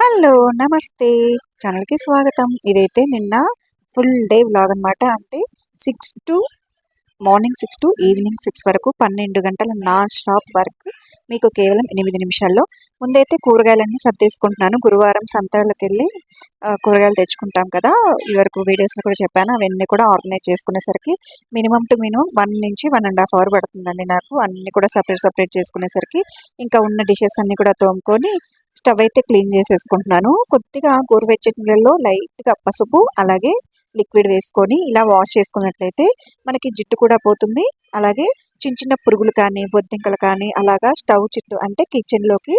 Hello నమస్తే. ఛానల్కి స్వాగతం. ఇదైతే నిన్న ఫుల్ డే వ్లాగ్ అనమాట అంటే six to morning six to evening six వరకు పన్నెండు గంటల నాన్ స్టాప్ వర్క్. మీకు కేవలం ఎనిమిది నిమిషాల్లో. ముందైతే కూరగాయలన్నీ సర్దేసుకుంటున్నాను. గురువారం సంతలకు వెళ్ళి కూరగాయలు తెచ్చుకుంటాం కదా. ఈ వరకు వీడియోస్లో కూడా చెప్పాను. అవన్నీ కూడా ఆర్గనైజ్ చేసుకునేసరికి మినిమం టు మినిమం వన్ నుంచి వన్ అండ్ హాఫ్ అవర్ పడుతుందండి నాకు. అన్నీ కూడా సపరేట్ సపరేట్ చేసుకునేసరికి ఇంకా ఉన్న డిషెస్ అన్నీ కూడా తోముకొని స్టవ్ అయితే క్లీన్ చేసేసుకుంటున్నాను. కొద్దిగా గోరువెచ్చటి నీళ్ళలో లైట్గా పసుపు అలాగే లిక్విడ్ వేసుకొని ఇలా వాష్ చేసుకున్నట్లయితే మనకి జిట్టు కూడా పోతుంది. అలాగే చిన్న చిన్న పురుగులు కానీ బొద్దింకలు కానీ అలాగా స్టవ్ చుట్టూ అంటే కిచెన్లోకి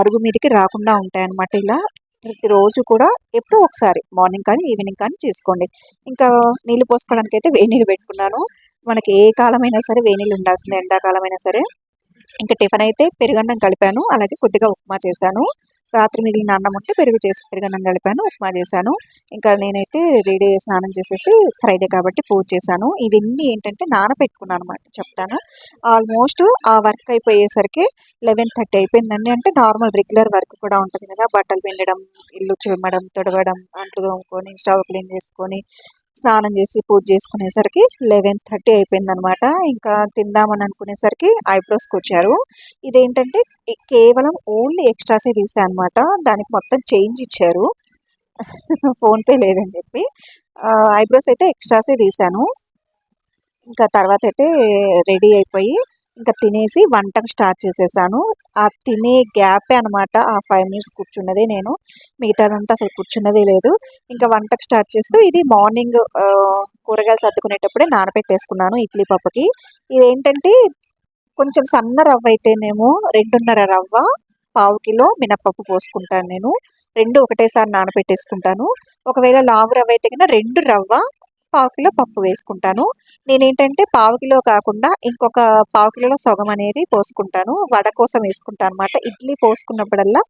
అరుగు మీదకి రాకుండా ఉంటాయి అన్నమాట ఇలా. ప్రతిరోజు కూడా ఎప్పుడో ఒకసారి మార్నింగ్ కానీ ఈవినింగ్ కానీ చేసుకోండి. ఇంకా నీళ్ళు పోసుకోవడానికి అయితే వేడి నీళ్ళు పెట్టుకున్నాను. మనకి ఏ కాలమైనా సరే వేడి నీళ్ళు ఉండాల్సిందే ఎండాకాలమైనా సరే. ఇంకా టిఫిన్ అయితే పెరుగన్నం కలిపాను. అలాగే కొద్దిగా ఉప్మా చేశాను. రాత్రి మిగిలిన అన్నం ఉంటే పెరుగు చేసి పెరుగన్నం కలిపాను ఉప్మా చేశాను. ఇంకా నేనైతే రెడీ స్నానం చేసేసి ఫ్రైడే కాబట్టి పూజ చేశాను. ఇవన్నీ ఏంటంటే నానబెట్టుకున్నాను అనమాట చెప్తాను. ఆల్మోస్ట్ ఆ వర్క్ అయిపోయేసరికి లెవెన్ థర్టీ అయిపోయిందండి. అంటే నార్మల్ రెగ్యులర్ వర్క్ కూడా ఉంటుంది కదా. బట్టలు పిండడం ఇల్లు చిమ్మడం తొడవడం అంట్లు తోముకొని స్టవ్ క్లీన్ చేసుకొని స్నానం చేసి పూజ చేసుకునేసరికి లెవెన్ థర్టీ అయిపోయింది అనమాట ఇంకా తిందామని అనుకునేసరికి ఐబ్రోస్కి వచ్చారు. ఇదేంటంటే కేవలం ఓన్లీ ఎక్స్ట్రాసే తీసా అనమాట దానికి మొత్తం చేంజ్ ఇచ్చారు. ఫోన్పే లేదని చెప్పి. ఐబ్రోస్ అయితే ఎక్స్ట్రాసే తీశాను ఇంకా తర్వాత అయితే రెడీ అయిపోయి ఇంకా తినేసి వంటకు స్టార్ట్ చేసేసాను. ఆ తినే గ్యాపే అనమాట ఆ ఫైవ్ మినిట్స్ కూర్చున్నదే నేను. మిగతాదంతా అసలు కూర్చున్నదే లేదు. ఇంకా వంటకు స్టార్ట్ చేస్తూ ఇది మార్నింగ్ కూరగాయలు సర్దుకునేటప్పుడే నానబెట్టేసుకున్నాను ఇడ్లీ పప్పుకి. ఇదేంటంటే కొంచెం సన్న రవ్వ అయితేనేమో రెండున్నర రవ్వ పావు కిలో మినప్పప్పు పోసుకుంటాను నేను. రెండు ఒకటేసారి నానబెట్టేసుకుంటాను ఒకవేళ లాగు రవ్వ అయితే కన్నా రెండు రవ్వ పావు కిలో పప్పు వేసుకుంటాను. నేనేంటంటే పావు కిలో కాకుండా ఇంకొక పావు కిలోలో సగం అనేది పోసుకుంటాను. వడ కోసం వేసుకుంటాను అనమాట ఇడ్లీ పోసుకున్నప్పుడల్లా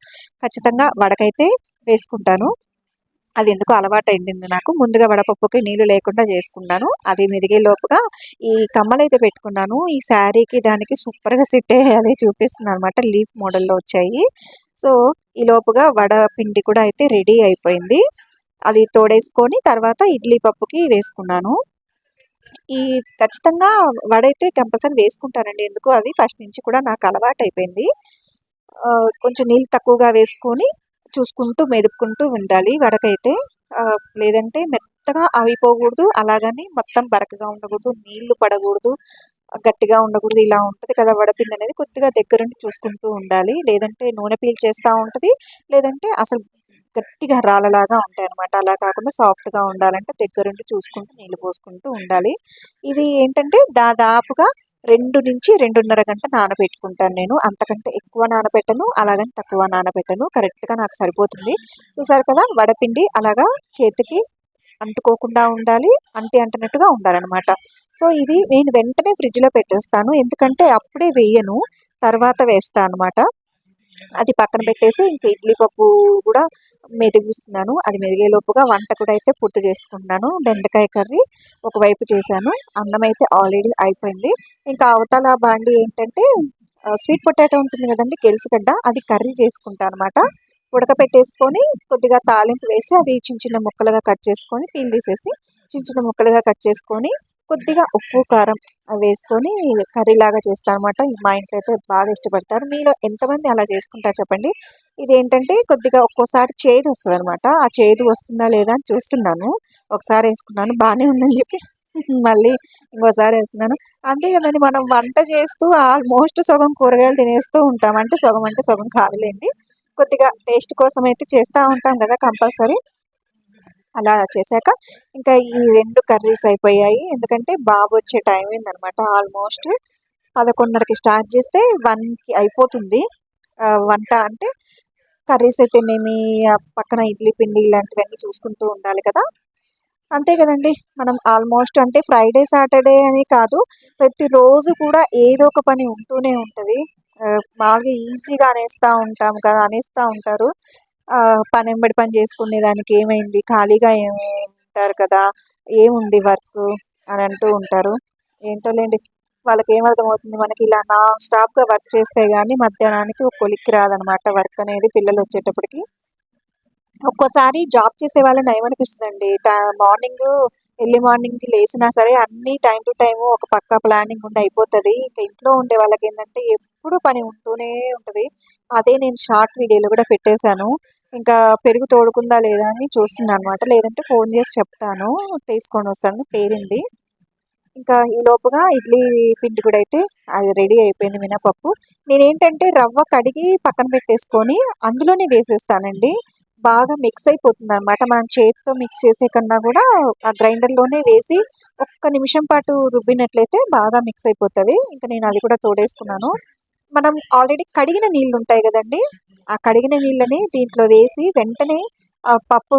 ఖచ్చితంగా వడకైతే వేసుకుంటాను. అది ఎందుకు అలవాటు అయింది నాకు. ముందుగా వడపప్పుకి నీళ్ళు లేకుండా చేసుకున్నాను. అది మెదిగే లోపుగా ఈ కమ్మలు అయితే పెట్టుకున్నాను. ఈ శారీకి దానికి సూపర్గా సెట్ అయ్యాలి చూపిస్తున్నాను అనమాట లీఫ్ మోడల్లో వచ్చాయి. సో ఈ లోపుగా వడ పిండి కూడా అయితే రెడీ అయిపోయింది. అది తోడేసుకొని తర్వాత ఇడ్లీ పప్పుకి వేసుకున్నాను. ఈ ఖచ్చితంగా వడ అయితే కంపల్సరీ వేసుకుంటానండి. ఎందుకు? అది ఫస్ట్ నుంచి కూడా నాకు అలవాటు అయిపోయింది కొంచెం నీళ్ళు తక్కువగా వేసుకొని చూసుకుంటూ మెదుపుకుంటూ ఉండాలి వడకైతే. లేదంటే మెత్తగా అవిపోకూడదు అలాగని మొత్తం బరకగా ఉండకూడదు. నీళ్ళు పడకూడదు. గట్టిగా ఉండకూడదు. ఇలా ఉంటుంది కదా వడపిండి అనేది కొద్దిగా దగ్గరుండి చూసుకుంటూ ఉండాలి. లేదంటే నూనె పీల్ చేస్తూ ఉంటుంది. లేదంటే అసలు గట్టిగా రాళ్ళలాగా ఉంటాయి అనమాట అలా కాకుండా సాఫ్ట్గా ఉండాలంటే దగ్గరుండి చూసుకుంటూ నీళ్ళు పోసుకుంటూ ఉండాలి. ఇది ఏంటంటే దాదాపుగా రెండు నుంచి రెండున్నర గంట నానబెట్టుకుంటాను నేను. అంతకంటే ఎక్కువ నానబెట్టను అలాగని తక్కువ నానబెట్టను. కరెక్ట్గా నాకు సరిపోతుంది. చూసారు కదా వడపిండి అలాగా చేతికి అంటుకోకుండా ఉండాలి అంటి అంటున్నట్టుగా ఉండాలన్నమాట. సో ఇది నేను వెంటనే ఫ్రిడ్జ్లో పెట్టేస్తాను. ఎందుకంటే అప్పుడే వేయను తర్వాత వేస్తాను అనమాట అది పక్కన పెట్టేసి ఇంకా ఇడ్లీ పప్పు కూడా మెదిగిస్తున్నాను. అది మెదిగే లోపుగా వంట కూడా అయితే పూర్తి చేసుకుంటున్నాను. బెండకాయ కర్రీ ఒకవైపు చేశాను. అన్నం అయితే ఆల్రెడీ అయిపోయింది. ఇంకా అవతల బాండి ఏంటంటే స్వీట్ పొటాటో ఉంటుంది కదండి గెలుసుగడ్డ అది కర్రీ చేసుకుంటాను అనమాట ఉడకపెట్టేసుకొని కొద్దిగా తాలింపు వేసి అది చిన్న చిన్న ముక్కలుగా కట్ చేసుకొని పీల్ తీసేసి చిన్న చిన్న ముక్కలుగా కట్ చేసుకొని కొద్దిగా ఉప్పు కారం అవి వేసుకొని కర్రీ లాగా చేస్తాను అనమాట మా ఇంట్లో అయితే బాగా ఇష్టపడతారు. మీలో ఎంతమంది అలా చేసుకుంటారు చెప్పండి? ఇది ఏంటంటే కొద్దిగా ఒక్కోసారి చేదు వస్తుంది అనమాట ఆ చేదు వస్తుందా లేదా అని చూస్తున్నాను. ఒకసారి వేసుకున్నాను బాగానే ఉందని చెప్పి మళ్ళీ ఇంకోసారి వేస్తున్నాను. అంతే కదండి మనం వంట చేస్తూ ఆల్మోస్ట్ సగం కూరగాయలు తినేస్తూ ఉంటాం. అంటే సగం అంటే సగం కాదులేండి. కొద్దిగా టేస్ట్ కోసం అయితే చేస్తూ ఉంటాం కదా కంపల్సరీ. అలా చేశాక ఇంకా ఈ రెండు కర్రీస్ అయిపోయాయి. ఎందుకంటే బాబు వచ్చే టైం అయిందనమాట ఆల్మోస్ట్ పదకొండున్నరకి స్టార్ట్ చేస్తే వన్కి అయిపోతుంది. వంట అంటే కర్రీస్ అయితేనేమి ఆ పక్కన ఇడ్లీ పిండి ఇలాంటివన్నీ చూసుకుంటూ ఉండాలి కదా. అంతే కదండి. మనం ఆల్మోస్ట్ అంటే ఫ్రైడే సాటర్డే అని కాదు ప్రతిరోజు కూడా ఏదో ఒక పని ఉంటూనే ఉంటుంది. బాగా మామూలుగా ఈజీగా అనేస్తూ ఉంటాం కదా అనేస్తూ ఉంటారు. పని ఎంబడి పని చేసుకునే దానికి ఏమైంది? ఖాళీగా ఏమి ఉంటారు కదా ఏముంది వర్క్ అని అంటూ ఉంటారు. ఏంటోలేండి వాళ్ళకి ఏమర్థమవుతుంది మనకి ఇలా నా స్టాప్గా వర్క్ చేస్తే కానీ మధ్యాహ్నానికి ఒక కొలిక్కి రాదనమాట వర్క్ అనేది పిల్లలు వచ్చేటప్పటికి. ఒక్కోసారి జాబ్ చేసే వాళ్ళని ఏమనిపిస్తుందండి? మార్నింగ్ ఎర్లీ మార్నింగ్కి లేచినా సరే అన్ని టైం టు టైం ఒక పక్క ప్లానింగ్ ఉండి అయిపోతుంది. ఇంకా ఇంట్లో ఉండే వాళ్ళకి ఏంటంటే ఎప్పుడు పని ఉంటూనే ఉంటుంది. అదే నేను షార్ట్ వీడియోలో కూడా పెట్టేశాను. ఇంకా పెరుగు తోడుకుందా లేదా అని చూస్తున్నాను అనమాట లేదంటే ఫోన్ చేసి చెప్తాను. తీసుకొని వస్తాను. పేరింది. ఇంకా ఈ లోపుగా ఇడ్లీ పిండి కూడా అయితే అది రెడీ అయిపోయింది మినపప్పు. నేనేంటంటే రవ్వ కడిగి పక్కన పెట్టేసుకొని అందులోనే వేసేస్తానండి. బాగా మిక్స్ అయిపోతుంది అనమాట మనం చేతితో మిక్స్ చేసే కన్నా కూడా ఆ గ్రైండర్లోనే వేసి ఒక్క నిమిషం పాటు రుబ్బినట్లయితే బాగా మిక్స్ అయిపోతుంది. ఇంకా నేను అది కూడా తోడేసుకున్నాను. మనం ఆల్రెడీ కడిగిన నీళ్ళు ఉంటాయి కదండి. ఆ కడిగిన నీళ్ళని దీంట్లో వేసి వెంటనే ఆ పప్పు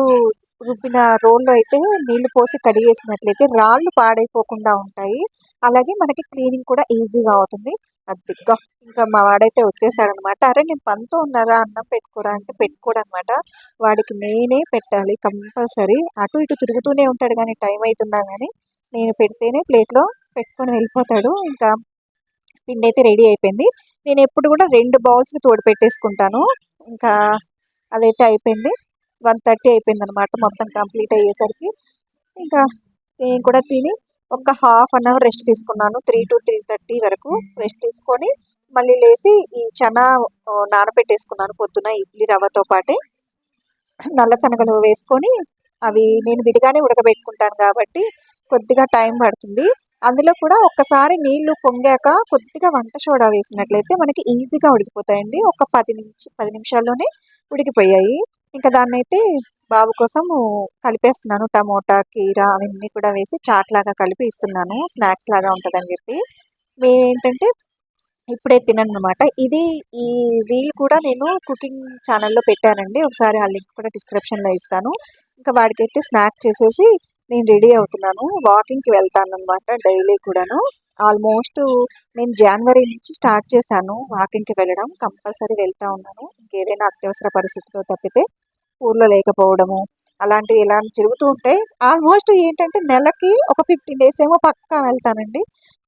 రుబ్బిన రోల్లో అయితే నీళ్ళు పోసి కడిగేసినట్లయితే రాళ్ళు పాడైపోకుండా ఉంటాయి. అలాగే మనకి క్లీనింగ్ కూడా ఈజీగా అవుతుంది. అదిగ్గా ఇంకా మా వాడైతే వచ్చేసాడనమాట. అరే నేను పనితో ఉన్నారా? అన్నం పెట్టుకోరా? అంటే పెట్టుకోడు అనమాట వాడికి నేనే పెట్టాలి కంపల్సరీ. అటు ఇటు తిరుగుతూనే ఉంటాడు కానీ టైం అవుతున్నా కానీ నేను పెడితేనే ప్లేట్లో పెట్టుకొని వెళ్ళిపోతాడు. ఇంకా పిండి అయితే రెడీ అయిపోయింది. నేను ఎప్పుడు కూడా రెండు బౌల్స్కి తోడు పెట్టేసుకుంటాను. ఇంకా అదైతే అయిపోయింది. వన్ థర్టీ అయిపోయింది అనమాట మొత్తం కంప్లీట్ అయ్యేసరికి. ఇంకా నేను కూడా తిని ఒక హాఫ్ అన్ అవర్ రెస్ట్ తీసుకున్నాను. త్రీ టు త్రీ థర్టీ వరకు రెస్ట్ తీసుకొని మళ్ళీ లేచి ఈ చనా నానబెట్టేసుకున్నాను పొద్దున ఇడ్లీ రవ్వతో పాటే. నల్ల శనగలు వేసుకొని అవి నేను విడిగానే ఉడకబెట్టుకుంటాను కాబట్టి కొద్దిగా టైం పడుతుంది. అందులో కూడా ఒక్కసారి నీళ్ళు పొంగాక కొద్దిగా వంట సోడా వేసినట్లయితే మనకి ఈజీగా ఉడికిపోతాయండి. ఒక పది నిమిషం పది నిమిషాల్లోనే ఉడికిపోయాయి. ఇంకా దాన్ని అయితే బాబు కోసం కలిపేస్తున్నాను. టమోటా కీర అవన్నీ కూడా వేసి చాట్ లాగా కలిపి ఇస్తున్నాను. స్నాక్స్ లాగా ఉంటుందని చెప్పి. ఏంటంటే ఇప్పుడే తినను అనమాట ఇది ఈ రీల్ కూడా నేను కుకింగ్ ఛానల్లో పెట్టానండి. ఒకసారి ఆ లింక్ కూడా డిస్క్రిప్షన్లో ఇస్తాను. ఇంకా వాడికైతే స్నాక్ చేసేసి నేను రెడీ అవుతున్నాను. వాకింగ్కి వెళ్తాను అనమాట డైలీ కూడాను. ఆల్మోస్ట్ నేను జనవరి నుంచి స్టార్ట్ చేశాను వాకింగ్కి వెళ్ళడం. కంపల్సరీ వెళ్తూ ఉన్నాను. ఇంకేదైనా అత్యవసర పరిస్థితిలో తప్పితే ఊర్లో లేకపోవడము అలాంటివి ఇలా జరుగుతూ ఉంటాయి ఆల్మోస్ట్ ఏంటంటే నెలకి ఒక ఫిఫ్టీన్ డేస్ ఏమో పక్కా వెళ్తానండి.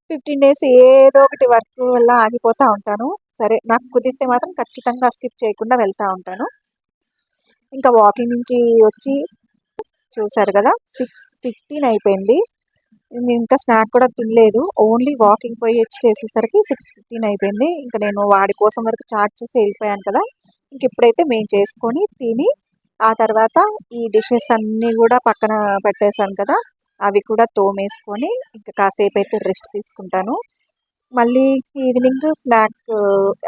ఫిఫ్టీన్ డేస్ ఏదో ఒకటి వర్క్ వల్ల ఆగిపోతూ ఉంటాను. సరే నాకు కుదిరితే మాత్రం ఖచ్చితంగా స్కిప్ చేయకుండా వెళ్తూ ఉంటాను. ఇంకా వాకింగ్ నుంచి వచ్చి చూసారు కదా సిక్స్ ఫిఫ్టీన్ అయిపోయింది. నేను ఇంకా స్నాక్ కూడా తినలేదు. ఓన్లీ వాకింగ్ పోయి వచ్చి చేసేసరికి సిక్స్ ఫిఫ్టీన్ అయిపోయింది. ఇంకా నేను వాడి కోసం వరకు చార్జ్ చేసి వెళ్ళిపోయాను కదా. ఇంక ఇప్పుడైతే మేము చేసుకొని తిని ఆ తర్వాత ఈ డిషెస్ అన్నీ కూడా పక్కన పెట్టేశాను కదా అవి కూడా తోమేసుకొని ఇంకా కాసేపు అయితే రెస్ట్ తీసుకుంటాను. మళ్ళీ ఈవినింగ్ స్నాక్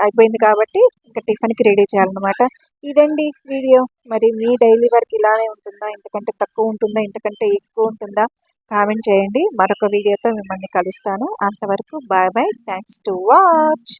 అయిపోయింది కాబట్టి ఇంకా టిఫిన్కి రెడీ చేయాలన్నమాట. ఇదండి వీడియో మరి మీ డైలీ వర్క్ ఇలానే ఉంటుందా? ఇంతకంటే తక్కువ ఉంటుందా? ఇంతకంటే ఎక్కువ ఉంటుందా? కామెంట్ చేయండి. మరొక వీడియోతో మిమ్మల్ని కలుస్తాను. అంతవరకు bye bye thanks to watch